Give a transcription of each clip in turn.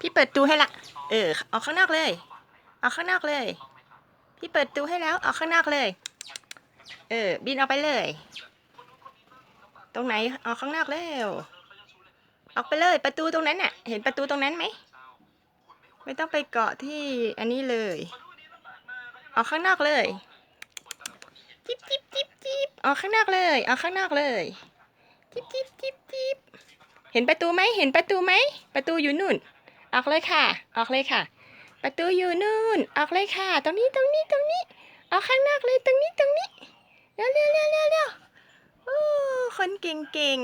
พี่เปิดตูให้ละ เออ ออกข้างนอกเลย ออกข้างนอกเลย พี่เปิดตูให้แล้ว ออกข้างนอกเลย เออ บินออกไปเลย ตรงไหน ออกข้างนอกเร็ว ออกไปเลย ประตูตรงนั้นน่ะ เห็นประตูตรงนั้นไหม ไม่ต้องไปเกาะที่อันนี้เลย ออกข้างนอกเลย จิ๊บจิ๊บจิ๊บจิ๊บออกข้างนอกเลย ออกข้างนอกเลย จิ๊บจิ๊บจิ๊บจิ๊บเห็นประตูไหม เห็นประตูไหม ประตูอยู่นู่น ออกเลยค่ะ ออกเลยค่ะ ประตูอยู่นู่น ออกเลยค่ะ ตรงนี้ตรงนี้ตรงนี้ ออกข้างนอกเลยตรงนี้ตรงนี้เร็วเร็วเร็วเร็วเร็วโอ้คนเก่งเก่ง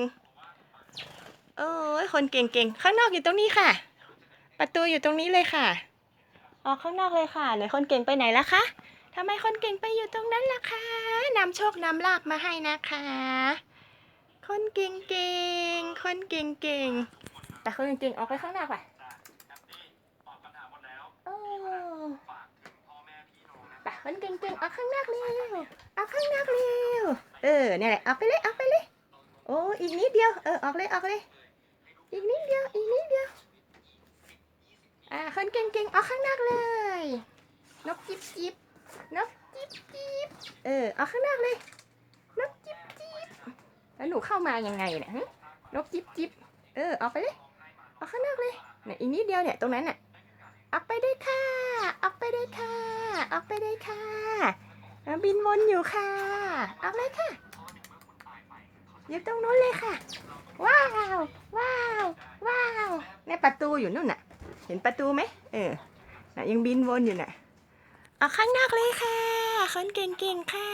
โอ้ยคนเก่งเก่งข้างนอกอยู่ตรงนี้ค่ะ ประตูอยู่ตรงนี้เลยค่ะ ออกข้างนอกเลยค่ะไหนคนเก่งไปไหนละคะทำไมคนเก่งไปอยู่ตรงนั้นล่ะคะนำโชคนำลาบมาให้นะคะ คนเก่งเก่งคนเก่งเก่งแต่คนเก่งๆออกไปข้างนอกไปโอ้ ไปคนเก่งๆออกข้างนอกเร็วออกข้างนอกเร็วเออเนี่ยแหละออกไปเลยออกไปเลย โอ้อีกนิดเดียวเออออกเลยออกเลย อีกนิดเดียวอีกนิดเดียวอ่าคนเก่งๆออกข้างนอกเลย นกจิบจิบนกจิบจิบเออออกข้างนอกเลย นกจิบจิบแล้วหนูเข้ามายังไงเนี่ยนกจิบจิบเออออกไปเลยออกข้างนอกเลยเนี่ยอีกนิดเดียวเนี่ยตรงนั้นน่ะออกไปได้ค่ะออกไปได้ค่ะ ออกไปได้ค่ะบินวนอยู่ค่ะ ออกเลยค่ะ อยู่ตรงนู้นเลยค่ะ ว้าว ว้าว ว้าวในประตูอยู่นู่นน่ะ เห็นประตูไหมเออน่ะยังบินวนอยู่น่ะ ออกข้างนอกเลยค่ะ คนเก่งๆค่ะ